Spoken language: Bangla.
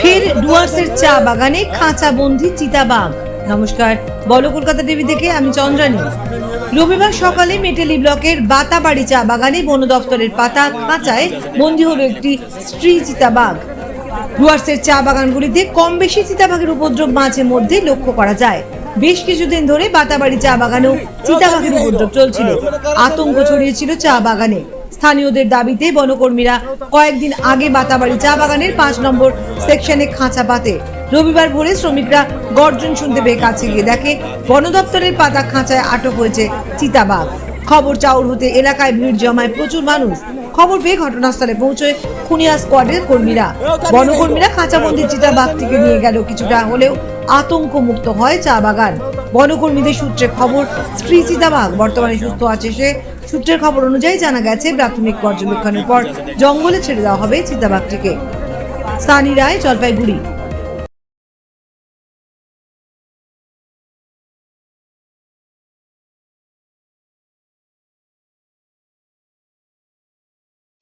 ফের ডুয়ার্সের চা বাগানে খাঁচা বন্দি চিতাবাঘ। নমস্কার, বলো কলকাতা টিভি থেকে, আমি চন্দ্রানী। রবিবার সকালে মেটেলি ব্লকের বাতাবাড়ি চা বাগানে বন দপ্তরের পাতা খাঁচায় বন্দী হলো একটি স্ত্রী চিতাবাঘ। ডুয়ার্সের চা বাগানগুলিতে কম বেশি চিতাবাঘের উপদ্রব মাঝে মধ্যে লক্ষ্য করা যায়। বেশ কিছুদিন ধরে বাতাবাড়ি চা বাগানেও চিতাবাঘের উপদ্রব চলছিল। আতঙ্ক ছড়িয়েছিল চা বাগানে। স্থানীয়দের দাবিতে বনকর্মীরা কয়েকদিন আগে বাতাবাড়ি চা বাগানের পাঁচ নম্বর সেকশনে খাঁচা পাতে। রবিবার ভোরে শ্রমিকরা গর্জন শুনতে পেয়ে কাছে গিয়ে দেখে বন দপ্তরের পাতা খাঁচায় আটক হয়েছে চিতাবাঘ। খবর চাউর হতে এলাকায় ভিড় জমায় প্রচুর মানুষ। খবর পেয়ে ঘটনাস্থলে পৌঁছয় খুনিয়া স্কোয়াডের কর্মীরা। বনকর্মীরা খাঁচাবন্দি চিতাবাঘটিকে নিয়ে গেল। কিছুটা হলেও আতঙ্ক মুক্ত হয় চা বাগান। বনকর্মীদের সূত্রে খবর, স্ত্রী চিতাবাঘ বর্তমানে সুস্থ আছে সে সূত্রের খবর অনুযায়ী জানা গেছে, প্রাথমিক পর্যবেক্ষণের পর জঙ্গলে ছেড়ে দেওয়া হবে চিতাবাঘটিকে। সানি রায়, জলপাইগুড়ি।